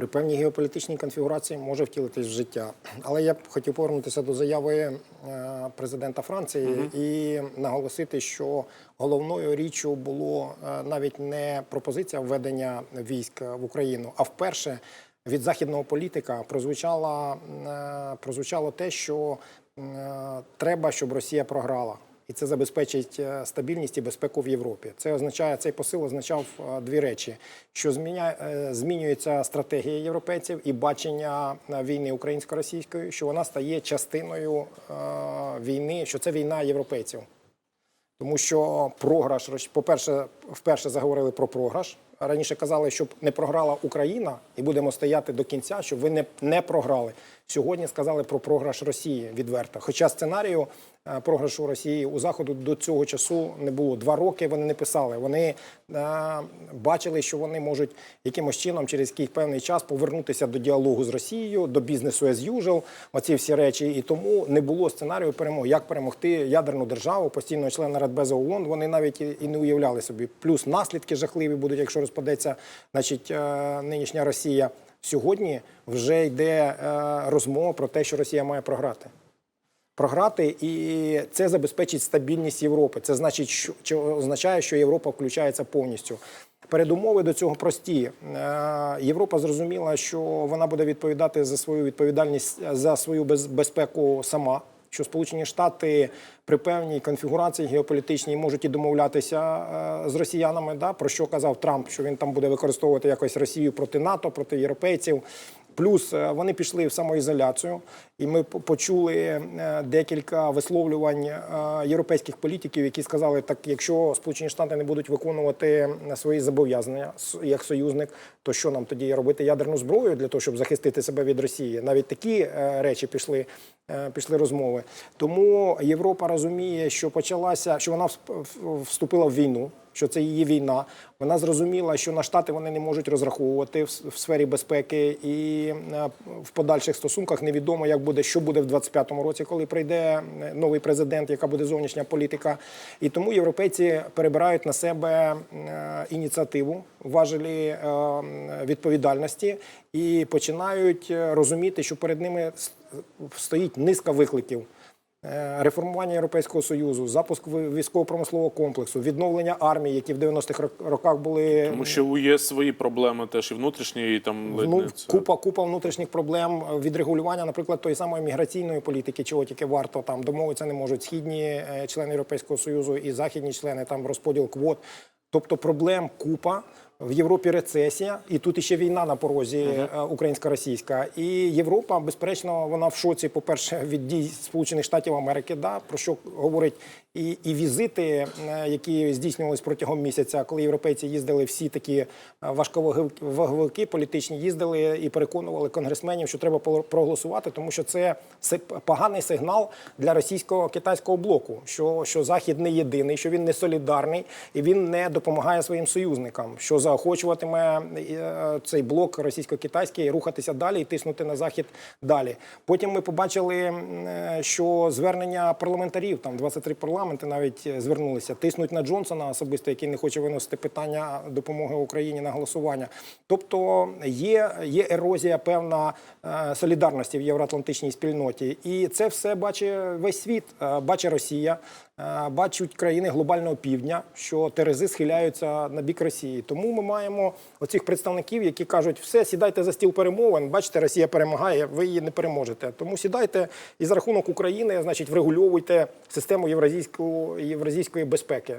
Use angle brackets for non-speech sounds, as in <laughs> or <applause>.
при певній геополітичній конфігурації може втілитись в життя. Але я б хотів повернутися до заяви е, президента Франції і наголосити, що головною річчю було е, навіть не пропозиція введення військ в Україну, а вперше від західного політика прозвучало, е, прозвучало те, що треба, щоб Росія програла. І це забезпечить е, стабільність і безпеку в Європі. Це означає цей посил означав е, дві речі: що зміня, е, змінюється стратегія європейців і бачення війни українсько-російської, що вона стає частиною війни, що це війна європейців. Тому що програш, Рос- по-перше, вперше заговорили про програш. Раніше казали, щоб не програла Україна, і будемо стояти до кінця, щоб ви не, не програли. Сьогодні сказали про програш Росії відверто. Хоча сценарію програшу Росії у заходу до цього часу не було. Два роки вони не писали. Вони е, бачили, що вони можуть якимось чином через якийсь певний час повернутися до діалогу з Росією, до бізнесу as usual, оці всі речі. І тому не було сценарію перемоги. Як перемогти ядерну державу, постійного члена Радбезу ООН, Вони навіть і не уявляли собі. Плюс наслідки жахливі будуть, якщо розпадеться, значить, е, нинішня Росія. Сьогодні вже йде е, розмова про те, що Росія має програти програти, і це забезпечить стабільність Європи. Це значить, що, означає, що Європа включається повністю. Передумови до цього прості. Е, Європа зрозуміла, що вона буде відповідати за свою відповідальність за свою безпеку сама. Що Сполучені Штати при певній конфігурації геополітичній можуть і домовлятися е, з росіянами, да, про що казав Трамп, що він там буде використовувати якось Росію проти НАТО, проти європейців. Плюс е, вони пішли в самоізоляцію, і ми почули е, декілька висловлювань е, європейських політиків, які сказали, так якщо Сполучені Штати не будуть виконувати свої зобов'язання як союзник, то що нам тоді робити ядерну зброю для того, щоб захистити себе від Росії? Навіть такі речі пішли, пішли розмови. Тому Європа розуміє, що почалася, що вона вступила в війну що це її війна. Вона зрозуміла, що на штати вони не можуть розраховувати в, сфері безпеки, і е, в подальших стосунках невідомо, як буде, що буде в 25-му році, коли прийде е, новий президент, яка буде зовнішня політика. І тому європейці перебирають на себе е, ініціативу, важелі е, відповідальності і починають е, розуміти, що перед ними стоїть низка викликів. Е, Реформування Європейського Союзу, запуск військово-промислового комплексу, відновлення армії, які в 90-х роках були Тому що у ЄС свої проблеми теж і внутрішні, і там ну, купа, купа внутрішніх проблем е, відрегулювання, наприклад, тої самої міграційної політики, чого тільки варто там домовитися не можуть східні е, члени Європейського Союзу і західні члени там розподіл квот. Тобто проблем купа. В Європі рецесія, і тут іще війна на порозі е, українсько-російська. І Європа, безперечно, вона в шоці, по-перше, <laughs> від дій Сполучених Штатів Америки, да, про що говорить і, і візити, е, які здійснювалися протягом місяця, коли європейці їздили всі такі е, важковаговики політичні, їздили і переконували конгресменів, що треба проголосувати, тому що це поганий сигнал для російсько-китайського блоку, що, що Захід не єдиний, що він не солідарний і він не допомагає своїм союзникам, що заохочуватиме е, цей блок російсько-китайський рухатися далі і тиснути на захід далі. Потім ми побачили, е, що звернення парламентарів, там 23 парламенти навіть е, звернулися, тиснуть на Джонсона особисто, який не хоче виносити питання допомоги Україні на голосування. Тобто є, є ерозія певна солідарності в євроатлантичній спільноті, і це все бачить весь світ, бачить Росія. Бачать країни глобального півдня, що терези схиляються на бік Росії. Тому ми маємо оцих представників, які кажуть, все, сідайте за стіл перемовин. Бачите, Росія перемагає, ви її не переможете. Тому сідайте і за рахунок України, значить, врегульовуйте систему євразійської, євразійської безпеки.